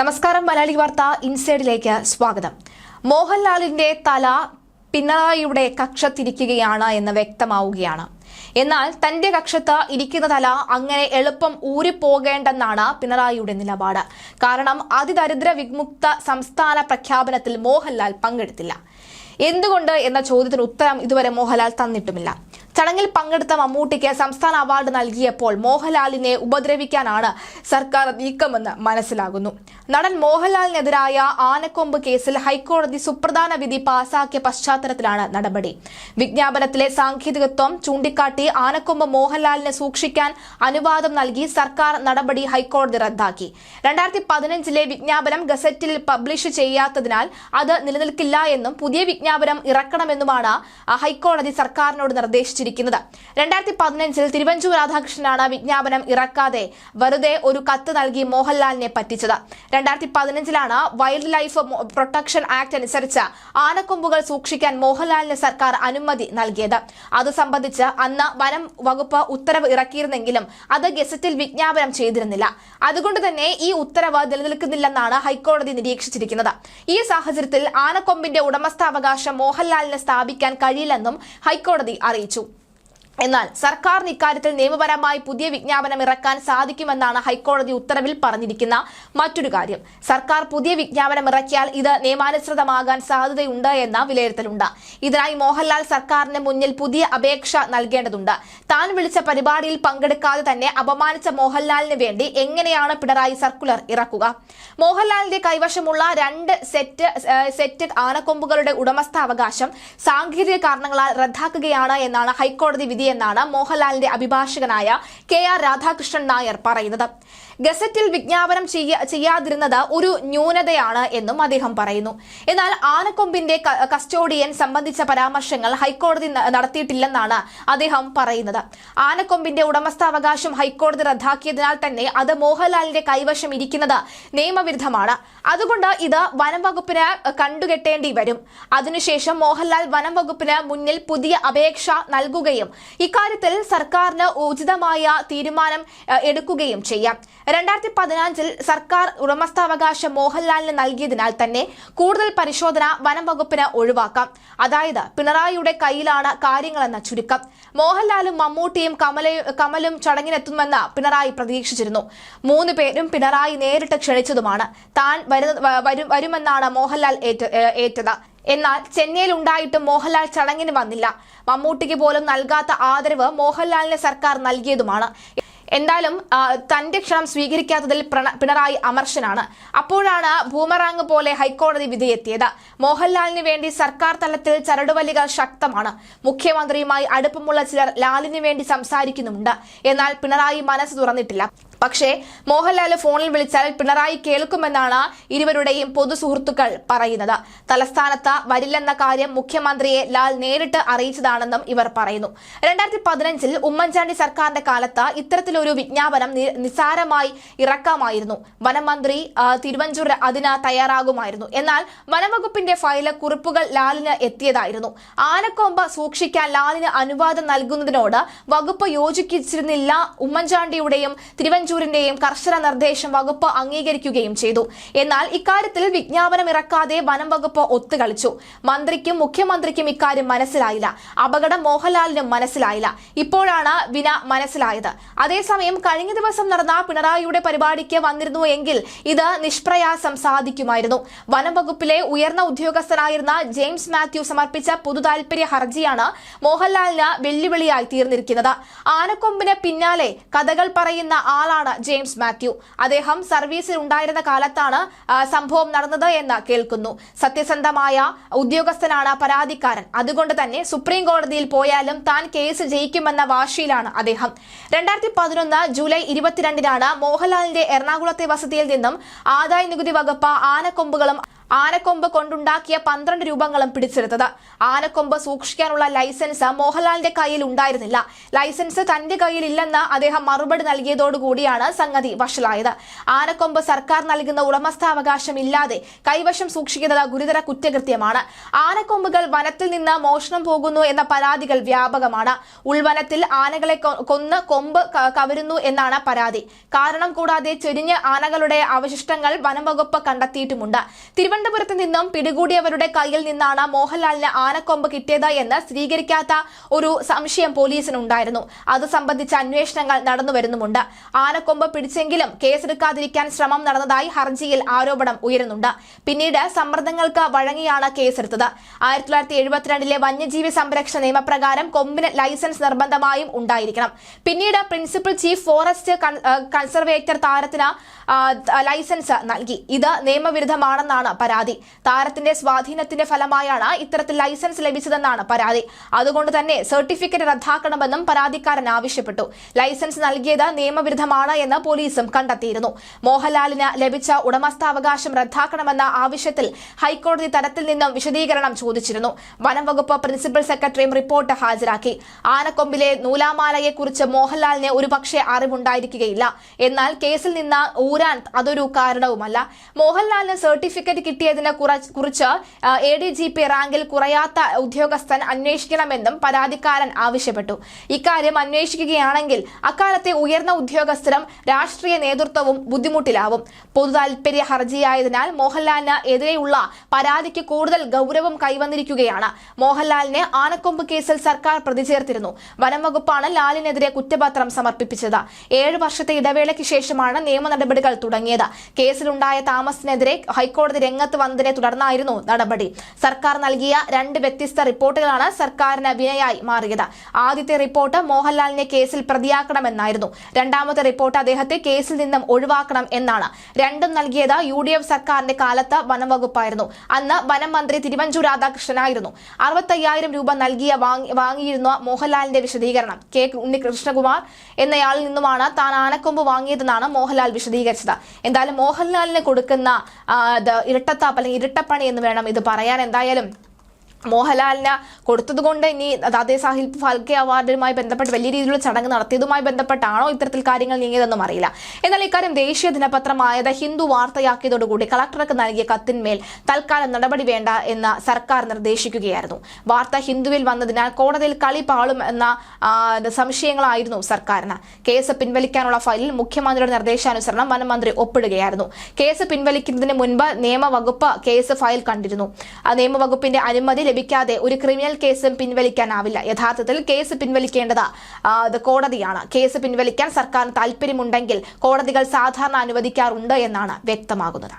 നമസ്കാരം മലയാളി വാർത്ത ഇൻസൈഡിലേക്ക് സ്വാഗതം. മോഹൻലാലിന്റെ തല പിണറായിയുടെ കക്ഷത്തിരിക്കുകയാണ് എന്ന് വ്യക്തമാവുകയാണ്. എന്നാൽ തന്റെ കക്ഷത്ത് ഇരിക്കുന്ന തല അങ്ങനെ എളുപ്പം ഊരിപ്പോകേണ്ടെന്നാണ് പിണറായിയുടെ നിലപാട്. കാരണം അതിദരിദ്ര വിമുക്ത സംസ്ഥാന പ്രഖ്യാപനത്തിൽ മോഹൻലാൽ പങ്കെടുത്തില്ല. എന്തുകൊണ്ട് എന്ന ചോദ്യത്തിന് ഉത്തരം ഇതുവരെ മോഹൻലാൽ തന്നിട്ടുമില്ല. ചടങ്ങിൽ പങ്കെടുത്ത മമ്മൂട്ടിക്ക് സംസ്ഥാന അവാർഡ് നൽകിയപ്പോൾ മോഹൻലാലിനെ ഉപദ്രവിക്കാനാണ് സർക്കാർ നീക്കമെന്ന് മനസ്സിലാകുന്നു. നടൻ മോഹൻലാലിനെതിരായ ആനക്കൊമ്പ് കേസിൽ ഹൈക്കോടതി സുപ്രധാന വിധി പാസാക്കിയ പശ്ചാത്തലത്തിലാണ് നടപടി. വിജ്ഞാപനത്തിലെ സാങ്കേതികത്വം ചൂണ്ടിക്കാട്ടി ആനക്കൊമ്പ് മോഹൻലാലിനെ സൂക്ഷിക്കാൻ അനുവാദം നൽകി സർക്കാർ നടപടി ഹൈക്കോടതി റദ്ദാക്കി. രണ്ടായിരത്തി പതിനഞ്ചിലെ വിജ്ഞാപനം ഗസറ്റിൽ പബ്ലിഷ് ചെയ്യാത്തതിനാൽ അത് നിലനിൽക്കില്ല എന്നും പുതിയ വിജ്ഞാപനം ഇറക്കണമെന്നുമാണ് ഹൈക്കോടതി സർക്കാരിനോട് നിർദ്ദേശിച്ചിരിക്കുന്നത്. രണ്ടായിരത്തി പതിനഞ്ചിൽ തിരുവഞ്ചൂർ രാധാകൃഷ്ണനാണ് വിജ്ഞാപനം ഇറക്കാതെ വെറുതെ ഒരു കത്ത് നൽകി മോഹൻലാലിനെ പറ്റിച്ചത്. രണ്ടായിരത്തി പതിനഞ്ചിലാണ് വൈൽഡ് ലൈഫ് പ്രൊട്ടക്ഷൻ ആക്ട് അനുസരിച്ച് ആനക്കൊമ്പുകൾ സൂക്ഷിക്കാൻ മോഹൻലാലിന് സർക്കാർ അനുമതി നൽകിയത്. അത് സംബന്ധിച്ച് അന്ന് വനം വകുപ്പ് ഉത്തരവ് ഇറക്കിയിരുന്നെങ്കിലും അത് ഗസറ്റിൽ വിജ്ഞാപനം ചെയ്തിരുന്നില്ല. അതുകൊണ്ട് തന്നെ ഈ ഉത്തരവ് നിലനിൽക്കുന്നില്ലെന്നാണ് ഹൈക്കോടതി നിരീക്ഷിച്ചിരിക്കുന്നത്. ഈ സാഹചര്യത്തിൽ ആനക്കൊമ്പിന്റെ ഉടമസ്ഥാവകാശം മോഹൻലാലിന് സ്ഥാപിക്കാൻ കഴിയില്ലെന്നും ഹൈക്കോടതി അറിയിച്ചു എന്നാൽ സർക്കാരിന് ഇക്കാര്യത്തിൽ നിയമപരമായി പുതിയ വിജ്ഞാപനം ഇറക്കാൻ സാധിക്കുമെന്നാണ് ഹൈക്കോടതി ഉത്തരവിൽ പറഞ്ഞിരിക്കുന്ന മറ്റൊരു കാര്യം. സർക്കാർ പുതിയ വിജ്ഞാപനം ഇറക്കിയാൽ ഇത് നിയമാനുസൃതമാകാൻ സാധ്യതയുണ്ട് എന്ന വിലയിരുത്തലുണ്ട്. ഇതിനായി മോഹൻലാൽ സർക്കാരിന് മുന്നിൽ പുതിയ അപേക്ഷ നൽകേണ്ടതുണ്ട്. താൻ വിളിച്ച പരിപാടിയിൽ പങ്കെടുക്കാതെ തന്നെ അപമാനിച്ച മോഹൻലാലിന് വേണ്ടി എങ്ങനെയാണ് പിണറായി സർക്കുലർ ഇറക്കുക? മോഹൻലാലിന്റെ കൈവശമുള്ള രണ്ട് സെറ്റ് സെറ്റ് ആനക്കൊമ്പുകളുടെ ഉടമസ്ഥാവകാശം സാങ്കേതിക കാരണങ്ങളാൽ റദ്ദാക്കുകയാണ് എന്നാണ് ഹൈക്കോടതി വിധിയെന്നാണ് മോഹൻലാലിന്റെ അഭിഭാഷകനായ കെ ആർ രാധാകൃഷ്ണൻ നായർ പറയുന്നത്. ഗസറ്റിൽ വിജ്ഞാപനം ചെയ്യാതിരുന്നത് ഒരു ന്യൂനതയാണ് എന്നും അദ്ദേഹം പറയുന്നു. എന്നാൽ ആനക്കൊമ്പിന്റെ കസ്റ്റോഡിയൻ സംബന്ധിച്ച പരാമർശങ്ങൾ ഹൈക്കോടതി നടത്തിയിട്ടില്ലെന്നാണ് അദ്ദേഹം പറയുന്നത്. ആനക്കൊമ്പിന്റെ ഉടമസ്ഥാവകാശം ഹൈക്കോടതി റദ്ദാക്കിയതിനാൽ തന്നെ അത് മോഹൻലാലിന്റെ കൈവശം ഇരിക്കുന്നത് നിയമവിരുദ്ധമാണ്. അതുകൊണ്ട് ഇത് വനം വകുപ്പിന് കണ്ടുകെട്ടേണ്ടി വരും. അതിനുശേഷം മോഹൻലാൽ വനം വകുപ്പിന് മുന്നിൽ പുതിയ അപേക്ഷ നൽകുകയും ഇക്കാര്യത്തിൽ സർക്കാരിന് ഉചിതമായ തീരുമാനം എടുക്കുകയും ചെയ്യാം. രണ്ടായിരത്തി പതിനഞ്ചിൽ സർക്കാർ ഉടമസ്ഥാവകാശം മോഹൻലാലിന് നൽകിയതിനാൽ തന്നെ കൂടുതൽ പരിശോധന വനം വകുപ്പിന് ഒഴിവാക്കാം. അതായത് പിണറായിയുടെ കയ്യിലാണ് കാര്യങ്ങളെന്ന ചുരുക്കം. മോഹൻലാലും മമ്മൂട്ടിയും കമലയും കമലും ചടങ്ങിനെത്തുമെന്ന് പിണറായി പ്രതീക്ഷിച്ചിരുന്നു. മൂന്ന് പേരും പിണറായി നേരിട്ട് ക്ഷണിച്ചതുമാണ്. താൻ വരുമെന്നാണ് മോഹൻലാൽ ഏറ്റ- ഏറ്റത്. എന്നാൽ ചെന്നൈയിൽ ഉണ്ടായിട്ടും മോഹൻലാൽ ചടങ്ങിന് വന്നില്ല. മമ്മൂട്ടിക്ക് പോലും നൽകാത്ത ആദരവ് മോഹൻലാലിന് സർക്കാർ നൽകിയതുമാണ്. എന്തായാലും തന്റെ ക്ഷണം സ്വീകരിക്കാത്തതിൽ പിണറായി അമർഷനാണ്. അപ്പോഴാണ് ബൂമറാങ് പോലെ ഹൈക്കോടതി വിധിയെത്തിയത്. മോഹൻലാലിന് വേണ്ടി സർക്കാർ തലത്തിൽ ചരടുവലികൾ ശക്തമാണ്. മുഖ്യമന്ത്രിയുമായി അടുപ്പമുള്ള ചിലർ ലാലിന് വേണ്ടി സംസാരിക്കുന്നുണ്ട് എന്നാൽ പിണറായി മനസ്സ് തുറന്നിട്ടില്ല. പക്ഷേ മോഹൻലാൽ ഫോണിൽ വിളിച്ചാൽ പിണറായി കേൾക്കുമെന്നാണ് ഇരുവരുടെയും പൊതു സുഹൃത്തുക്കൾ പറയുന്നത്. തലസ്ഥാനത്ത് വരില്ലെന്ന കാര്യം മുഖ്യമന്ത്രിയെ ലാൽ നേരിട്ട് അറിയിച്ചതാണെന്നും ഇവർ പറയുന്നു. രണ്ടായിരത്തി പതിനഞ്ചിൽ ഉമ്മൻചാണ്ടി സർക്കാരിന്റെ കാലത്ത് ഇത്തരത്തിലൊരു വിജ്ഞാപനം നിസ്സാരമായി ഇറക്കാമായിരുന്നു. വനമന്ത്രി തിരുവഞ്ചൂർ അതിന് തയ്യാറാകുമായിരുന്നു. എന്നാൽ വനംവകുപ്പിന്റെ ഫയൽ കുറിപ്പുകൾ ലാലിന് എത്തിയതായിരുന്നു. ആനക്കൊമ്പ് സൂക്ഷിക്കാൻ ലാലിന് അനുവാദം നൽകുന്നതിനോട് വകുപ്പ് യോജിച്ചിരുന്നില്ല ഉമ്മൻചാണ്ടിയുടെയും തിരുവഞ്ചൂരിന്റെയും കർശന നിർദ്ദേശം വകുപ്പ് അംഗീകരിക്കുകയും ചെയ്തു. എന്നാൽ ഇക്കാര്യത്തിൽ വിജ്ഞാപനം ഇറക്കാതെ വനം വകുപ്പ് ഒത്തുകളിച്ചു. മന്ത്രിക്കും മുഖ്യമന്ത്രിക്കും ഇക്കാര്യം മനസ്സിലായില്ല. അപകടം മോഹൻലാലിനും മനസ്സിലായില്ല. ഇപ്പോഴാണ് വിന മനസ്സിലായത്. അതേസമയം കഴിഞ്ഞ ദിവസം നടന്ന പിണറായിയുടെ പരിപാടിക്ക് വന്നിരുന്നു എങ്കിൽ ഇത് നിഷ്പ്രയാസം സാധിക്കുമായിരുന്നു. വനം വകുപ്പിലെ ഉയർന്ന ഉദ്യോഗസ്ഥനായിരുന്ന ജെയിംസ് മാത്യു സമർപ്പിച്ച പൊതുതാൽപര്യ ഹർജിയാണ് മോഹൻലാലിന് വെല്ലുവിളിയായി തീർന്നിരിക്കുന്നത്. ആനക്കൊമ്പിന് പിന്നാലെ കഥകൾ പറയുന്ന ആളാണ് ജെയിംസ് മാത്യു. അദ്ദേഹം സർവീസിൽ ഉണ്ടായിരുന്ന കാലത്താണ് സംഭവം നടന്നത് എന്ന് കേൾക്കുന്നു. സത്യസന്ധമായ ഉദ്യോഗസ്ഥനാണ് പരാതിക്കാരൻ. അതുകൊണ്ട് തന്നെ സുപ്രീം കോടതിയിൽ പോയാലും താൻ കേസ് ജയിക്കുമെന്ന വാശിയിലാണ് അദ്ദേഹം. രണ്ടായിരത്തി പതിനൊന്ന് ജൂലൈ ഇരുപത്തിരണ്ടിനാണ് മോഹൻലാലിന്റെ എറണാകുളത്തെ വസതിയിൽ നിന്നും ആദായ നികുതി വകുപ്പ് ആനക്കൊമ്പുകളും ആനക്കൊമ്പ് കൊണ്ടുണ്ടാക്കിയ പന്ത്രണ്ട് രൂപങ്ങളും പിടിച്ചെടുത്തത്. ആനക്കൊമ്പ് സൂക്ഷിക്കാനുള്ള ലൈസൻസ് മോഹൻലാലിന്റെ കയ്യിൽ ഉണ്ടായിരുന്നില്ല. ലൈസൻസ് തന്റെ കയ്യിൽ ഇല്ലെന്ന് അദ്ദേഹം മറുപടി നൽകിയതോടുകൂടിയാണ് സംഗതി വഷളായത്. ആനക്കൊമ്പ് സർക്കാർ നൽകുന്ന ഉടമസ്ഥാവകാശം ഇല്ലാതെ കൈവശം സൂക്ഷിക്കുന്നത് ഗുരുതര കുറ്റകൃത്യമാണ്. ആനക്കൊമ്പുകൾ വനത്തിൽ നിന്ന് മോഷണം പോകുന്നു എന്ന പരാതികൾ വ്യാപകമാണ്. ഉൾവനത്തിൽ ആനകളെ കൊന്ന് കൊമ്പ് കവരുന്നു എന്നാണ് പരാതി. കാരണം കൂടാതെ ചെരിഞ്ഞ് ആനകളുടെ അവശിഷ്ടങ്ങൾ വനംവകുപ്പ് കണ്ടെത്തിയിട്ടുമുണ്ട്. തിരുവനന്തപുരത്ത് നിന്നും പിടികൂടിയവരുടെ കയ്യിൽ നിന്നാണ് മോഹൻലാലിന് ആനക്കൊമ്പ് കിട്ടിയത് എന്ന് സ്ഥിരീകരിക്കാത്ത ഒരു സംശയം പോലീസിനുണ്ടായിരുന്നു. അത് സംബന്ധിച്ച അന്വേഷണങ്ങൾ നടന്നുവരുന്നുമുണ്ട് ആനക്കൊമ്പ് പിടിച്ചെങ്കിലും കേസെടുക്കാതിരിക്കാൻ ശ്രമം നടന്നതായി ഹർജിയിൽ ആരോപണം ഉയരുന്നുണ്ട്. പിന്നീട് സമ്മർദ്ദങ്ങൾക്ക് വഴങ്ങിയാണ് കേസെടുത്തത്. ആയിരത്തി തൊള്ളായിരത്തി എഴുപത്തിരണ്ടിലെ വന്യജീവി സംരക്ഷണ നിയമപ്രകാരം കൊമ്പിന് ലൈസൻസ് നിർബന്ധമായും ഉണ്ടായിരിക്കണം. പിന്നീട് പ്രിൻസിപ്പൽ ചീഫ് ഫോറസ്റ്റ് കൺസർവേറ്റർ താരത്തിന് ലൈസൻസ് നൽകി. ഇത് നിയമവിരുദ്ധമാണെന്നാണ് പരാതി. താരത്തിന്റെ സ്വാധീനത്തിന്റെ ഫലമായാണ് ഇത്തരത്തിൽ ലൈസൻസ് ലഭിച്ചതെന്നാണ് പരാതി. അതുകൊണ്ട് തന്നെ സർട്ടിഫിക്കറ്റ് റദ്ദാക്കണമെന്നും പരാതിക്കാരൻ ആവശ്യപ്പെട്ടു. ലൈസൻസ് നൽകിയത് നിയമവിരുദ്ധമാണ് എന്ന് പോലീസും കണ്ടെത്തിയിരുന്നു. മോഹൻലാലിന് ലഭിച്ച ഉടമസ്ഥാവകാശം റദ്ദാക്കണമെന്ന ആവശ്യത്തിൽ ഹൈക്കോടതി തലത്തിൽ നിന്നും വിശദീകരണം ചോദിച്ചിരുന്നു. വനം വകുപ്പ് പ്രിൻസിപ്പൽ സെക്രട്ടറിയും റിപ്പോർട്ട് ഹാജരാക്കി. ആനക്കൊമ്പിലെ നൂലാമാലയെക്കുറിച്ച് മോഹൻലാലിന് ഒരുപക്ഷെ അറിവുണ്ടായിരിക്കുകയില്ല. എന്നാൽ കേസിൽ നിന്ന് ഊരാൻ അതൊരു കാരണവുമല്ല. മോഹൻലാലിന് സർട്ടിഫിക്കറ്റ് കിട്ടിയതിനെ കുറിച്ച് എ ഡി ജി പി റാങ്കിൽ കുറയാത്ത ഉദ്യോഗസ്ഥൻ അന്വേഷിക്കണമെന്നും പരാതിക്കാരൻ ആവശ്യപ്പെട്ടു. ഇക്കാര്യം അന്വേഷിക്കുകയാണെങ്കിൽ അക്കാലത്തെ ഉയർന്ന ഉദ്യോഗസ്ഥരും രാഷ്ട്രീയ നേതൃത്വവും ബുദ്ധിമുട്ടിലാവും. പൊതു താൽപര്യ ഹർജിയായതിനാൽ മോഹൻലാലിന് എതിരെയുള്ള പരാതിക്ക് കൂടുതൽ ഗൗരവം കൈവന്നിരിക്കുകയാണ്. മോഹൻലാലിനെ ആനക്കൊമ്പ് കേസിൽ സർക്കാർ പ്രതി ചേർത്തിരുന്നു വനം വകുപ്പാണ് ലാലിനെതിരെ കുറ്റപത്രം സമർപ്പിച്ചത് ഏഴ് വർഷത്തെ ഇടവേളയ്ക്ക് ശേഷമാണ് നിയമ നടപടികൾ തുടങ്ങിയത്. കേസിലുണ്ടായ താമസത്തിനെതിരെ ഹൈക്കോടതി രംഗത്ത് വന്നതിനെ തുടർന്നായിരുന്നു നടപടി. സർക്കാർ നൽകിയ രണ്ട് വ്യത്യസ്ത റിപ്പോർട്ടുകളാണ് സർക്കാരിന് വിനയായി മാറിയത്. ആദ്യത്തെ റിപ്പോർട്ട് മോഹൻലാലിനെ കേസിൽ പ്രതിയാക്കണമെന്നായിരുന്നു. രണ്ടാമത്തെ റിപ്പോർട്ട് അദ്ദേഹത്തെ കേസിൽ നിന്നും ഒഴിവാക്കണം എന്നാണ്. രണ്ടും നൽകിയത് യു ഡി എഫ് സർക്കാരിന്റെ കാലത്ത് വനംവകുപ്പായിരുന്നു. അന്ന് വനം മന്ത്രി തിരുവഞ്ചൂർ രാധാകൃഷ്ണനായിരുന്നു. അറുപത്തയ്യായിരം രൂപ നൽകിയ വാങ്ങിയിരുന്ന മോഹൻലാലിന്റെ വിശദീകരണം. കെ ഉണ്ണികൃഷ്ണകുമാർ എന്നയാളിൽ നിന്നുമാണ് താൻ ആനക്കൊമ്പ് വാങ്ങിയതെന്നാണ് മോഹൻലാൽ വിശദീകരിച്ചത്. എന്തായാലും മോഹൻലാലിന് കൊടുക്കുന്ന ഇത് ഇരട്ടത്താപ്പ് അല്ലെങ്കിൽ ഇരട്ടപ്പണി എന്ന് വേണം ഇത് പറയാൻ. എന്തായാലും മോഹൻലാലിന് കൊടുത്തതുകൊണ്ട് ഇനി ദാദേ സാഹിബ് ഫാൽക്കെ അവാർഡുമായി ബന്ധപ്പെട്ട് വലിയ രീതിയിലുള്ള ചടങ്ങ് നടത്തിയതുമായി ബന്ധപ്പെട്ടാണോ ഇത്തരത്തിൽ കാര്യങ്ങൾ നീങ്ങിയതെന്നും അറിയില്ല. എന്നാൽ ഇക്കാര്യം ദേശീയ ദിനപത്രമായ ദ ഹിന്ദു വാർത്തയാക്കിയതോടുകൂടി കളക്ടർക്ക് നൽകിയ കത്തിന്മേൽ തൽക്കാലം നടപടി വേണ്ട എന്ന് സർക്കാർ നിർദ്ദേശിക്കുകയായിരുന്നു. വാർത്ത ഹിന്ദുവിൽ വന്നതിനാൽ കോടതിയിൽ കളി പാളും എന്ന സംശയങ്ങളായിരുന്നു സർക്കാരിന്. കേസ് പിൻവലിക്കാനുള്ള ഫയലിൽ മുഖ്യമന്ത്രിയുടെ നിർദ്ദേശാനുസരണം വനമന്ത്രി ഒപ്പിടുകയായിരുന്നു. കേസ് പിൻവലിക്കുന്നതിന് മുൻപ് നിയമവകുപ്പ് കേസ് ഫയൽ കണ്ടിരുന്നു. നിയമവകുപ്പിന്റെ അനുമതി ലഭിക്കാതെ ഒരു ക്രിമിനൽ കേസും പിൻവലിക്കാനാവില്ല. യഥാർത്ഥത്തിൽ കേസ് പിൻവലിക്കേണ്ടത് കോടതിയാണ്. കേസ് പിൻവലിക്കാൻ സർക്കാർ താല്പര്യമുണ്ടെങ്കിൽ കോടതികൾ സാധാരണ അനുവദിക്കാറുണ്ട് എന്നാണ് വ്യക്തമാകുന്നത്.